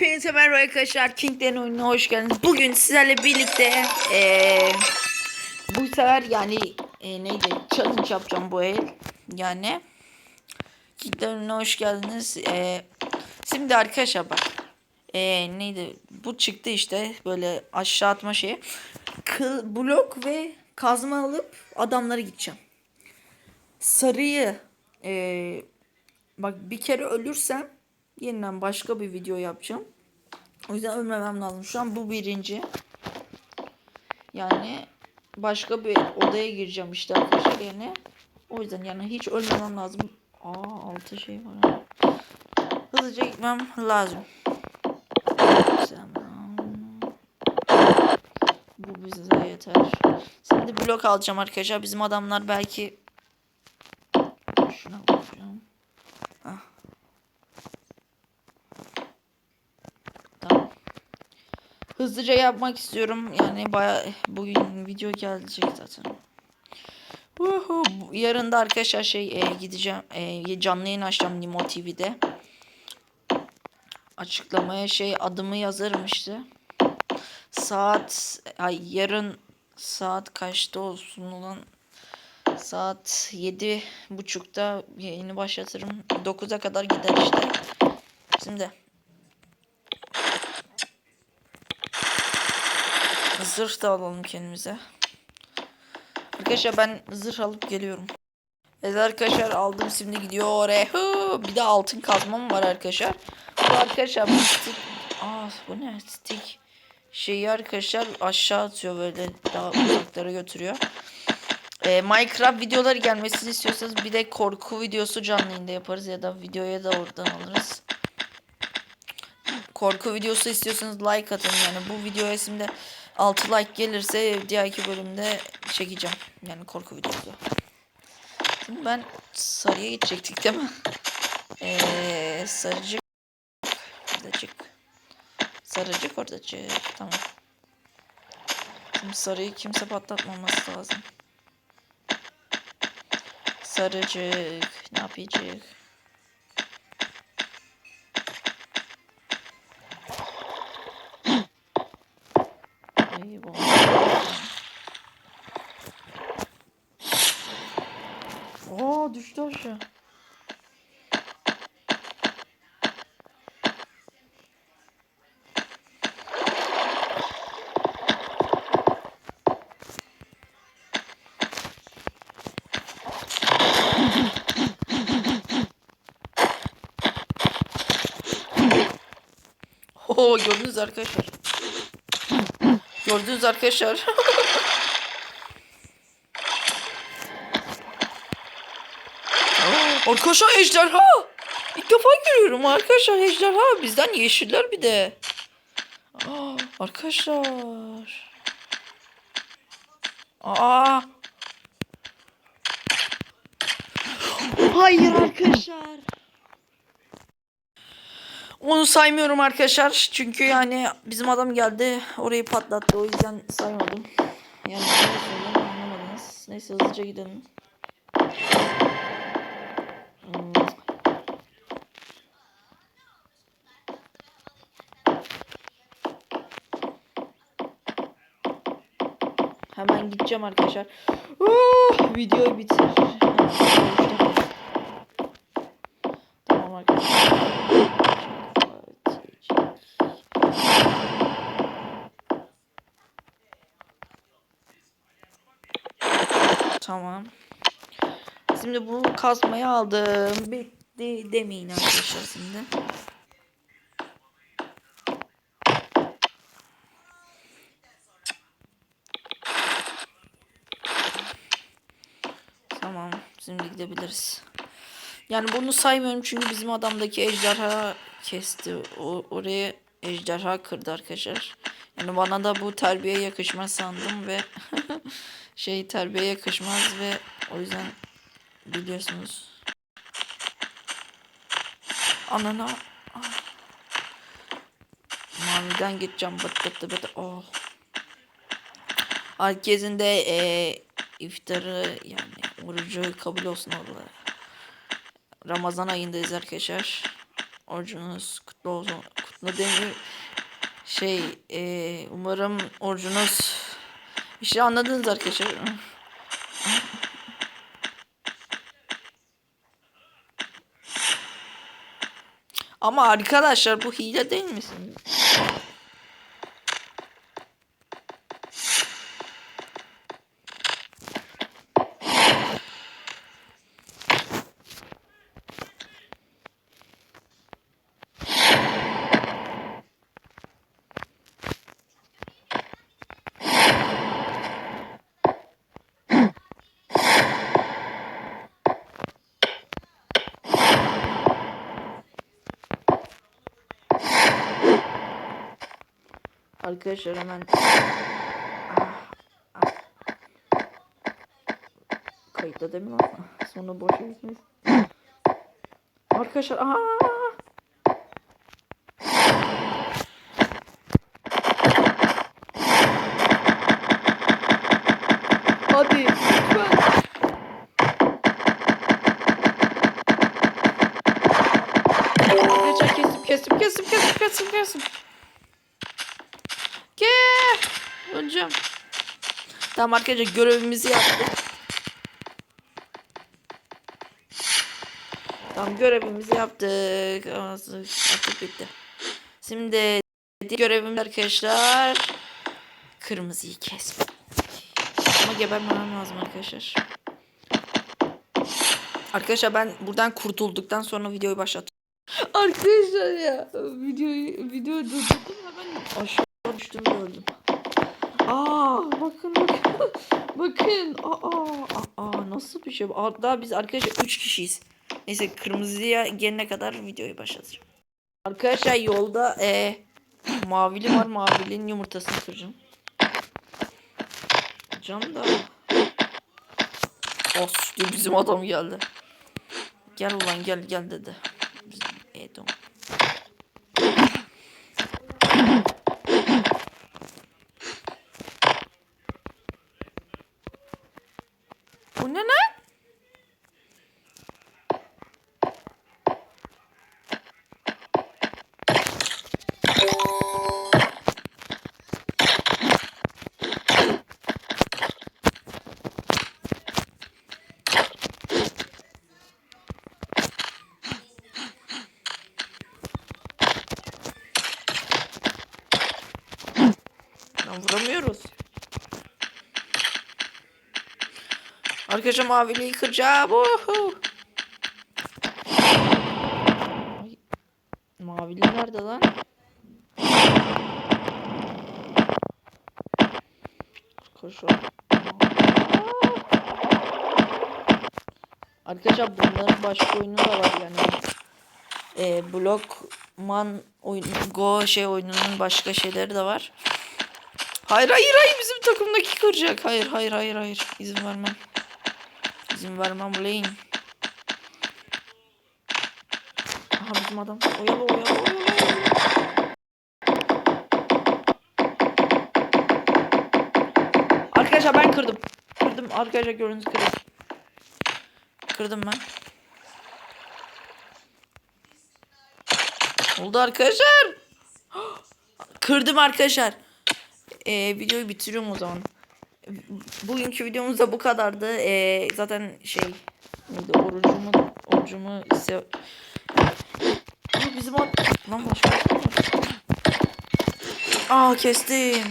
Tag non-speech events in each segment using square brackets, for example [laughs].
Hepinize merhaba arkadaşlar. King'den oyununa hoş geldiniz. Bugün sizlerle birlikte eee bu sefer yani eee, neydi? Challenge yapacağım bu el. Yani King'den oyununa hoş geldiniz. Eee, şimdi arkadaşlar bak. Eee, neydi? Bu çıktı işte böyle aşağı atma şeyi. Kıl, blok ve kazma alıp adamlara gideceğim. Sarıyı eee Bak bir kere ölürsem yeniden başka bir video yapacağım. O yüzden ölmemem lazım. Şu an bu birinci. Yani başka bir odaya gireceğim işte arkadaşlar yani. O yüzden yani hiç ölmemem lazım. Aa altı şey var. Hızlıca gitmem lazım. Bu bize yeter. Şimdi blok alacağım arkadaşlar. Bizim adamlar belki Hızlıca yapmak istiyorum. Yani baya bugün video gelecek zaten. Uhu. Yarın da arkadaşlar şey e, gideceğim. E, canlı yayın açacağım Nimo TV'de. Açıklamaya şey adımı yazarım işte. Saat ay yarın saat kaçta olsun ulan saat yedi buçukta yayını başlatırım. 9'a kadar gider işte. Şimdi Zırh da alalım kendimize. Arkadaşlar ben zırh alıp geliyorum. Evet arkadaşlar aldım şimdi gidiyor oraya. Bir de altın kazmam var arkadaşlar. Bu arkadaşlar bu stick. Aa bu ne stick. Şeyi arkadaşlar aşağı atıyor böyle daha uzaklara götürüyor. Ee, Minecraft videoları gelmesini istiyorsanız bir de korku videosu canlı yayında yaparız ya da videoya da oradan alırız. Korku videosu istiyorsanız like atın yani bu videoya şimdi 6 like gelirse diğerki bölümde çekeceğim. Yani korku videosu. Şimdi ben sarıya gidecektik değil mi? Ee, sarıcık. Oradacık. Sarıcık oradacık. Tamam. Şimdi sarıyı kimse patlatmaması lazım. Sarıcık. Ne yapacak? Eyvah. Aa düştü aşağı. [laughs] Oo gördünüz arkadaşlar. Gördünüz arkadaşlar. [laughs] Arkadaşlar ejderha. İlk defa görüyorum arkadaşlar ejderha. Bizden yeşiller bir de. Aa, arkadaşlar. Aa. Hayır arkadaşlar. Onu saymıyorum arkadaşlar. Çünkü yani bizim adam geldi. Orayı patlattı. O yüzden saymadım. Yani anlamadınız. Neyse hızlıca gidelim. Hmm. Hemen gideceğim arkadaşlar. Uh, videoyu bitir. Tamam arkadaşlar. Tamam. Şimdi bu kazmayı aldım. Bitti demeyin arkadaşlar şimdi. Tamam. Şimdi gidebiliriz. Yani bunu saymıyorum çünkü bizim adamdaki ejderha kesti. O, oraya ejderha kırdı arkadaşlar. Yani bana da bu terbiye yakışmaz sandım ve [laughs] şey terbiye yakışmaz ve o yüzden biliyorsunuz. Anana. Ah. Maviden geçeceğim. Bıt bıt bıt. Oh. Herkesin de e, iftarı yani orucu kabul olsun orada. Ramazan ayındayız arkadaşlar. Orucunuz kutlu olsun. Kutlu nedeni şey e, umarım orucunuz işte anladınız arkadaşlar. Ama arkadaşlar bu hile değil misin? Arkadaşlar hemen Ah, ah. kayıtta değil mi lan? Sonra boş gitmeyiz. Arkadaşlar aha Hadi lütfen. Arkadaşlar kesim kesim Öleceğim. Tamam arkadaşlar görevimizi yaptık. Tamam görevimizi yaptık. Artık bitti. Şimdi görevimiz arkadaşlar kırmızıyı kesmek. Ama gebermemem lazım arkadaşlar. Arkadaşlar ben buradan kurtulduktan sonra videoyu başlat. Arkadaşlar ya videoyu videoyu durdurdum ve ben aşağı düştüm gördüm. Aa bakın bakın. [laughs] bakın. Aa, aa nasıl bir şey Daha biz arkadaşlar 3 kişiyiz. Neyse kırmızıya gelene kadar videoyu başlatacağım. Arkadaşlar yolda e, [clears throat] mavili var. Mavilinin yumurtasını kıracağım. Can da. Diyor bizim adam geldi. Gel ulan gel gel dedi. Bizim Edom. Bu ne lan? Lan vuramıyoruz. Arkadaşlar maviliği kıracağım. Uhu. Mavili nerede lan? Arkadaşlar. Arkadaşlar bunların başka oyunu da var yani. Ee, Blockman oyunu, Go şey oyununun başka şeyleri de var. Hayır hayır hayır bizim takımdaki kıracak. Hayır hayır hayır hayır. İzin vermem. İzin vermem Lane. Aha bizim adam. Oyalı oyalı oyalı. Arkadaşlar ben kırdım. Kırdım arkadaşlar gördüğünüz kırdım. Kırdım ben. Oldu arkadaşlar. [gasps] Kırdım arkadaşlar. Ee, videoyu bitiriyorum o zaman. Bugünkü videomuz da bu kadardı. Ee, zaten şey neydi orucumu orucumu ise bizim o lan? Aa kestim.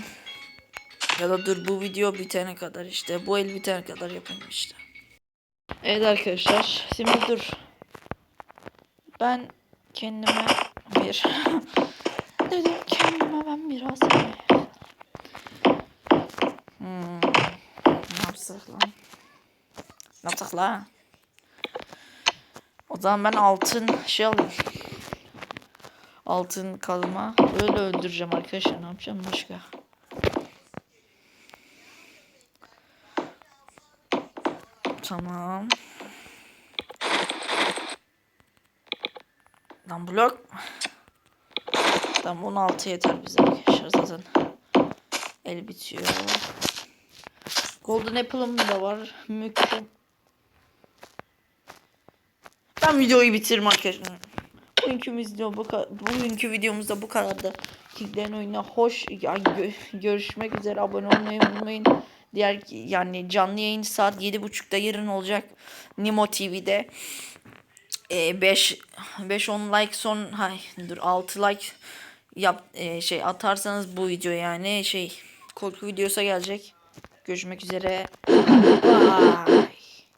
Ya da dur bu video bitene kadar işte bu el bitene kadar yapayım işte. Evet arkadaşlar şimdi dur. Ben kendime bir [laughs] dedim kendime ben biraz Hmm. Ne yapsak? Ne yapsak? O zaman ben altın şey alayım. Altın kalma. Öyle öldüreceğim arkadaşlar. Ne yapacağım başka? Tamam. Lan blok. Tamam 16 yeter bize arkadaşlar zaten. El bitiyor. Golden Apple'ım da var. Mükemmel. Ben videoyu bitiririm arkadaşlar. Bu bugünkü video bu bugünkü videomuzda bu kadardı. Kinglerin oyununa hoş ya gö- görüşmek üzere abone olmayı unutmayın. Diğer yani canlı yayın saat 7.30'da yarın olacak Nimo TV'de. 5 5 10 like son hay dur 6 like yap e, şey atarsanız bu video yani şey korku videosu gelecek. Görüşmek üzere. [laughs]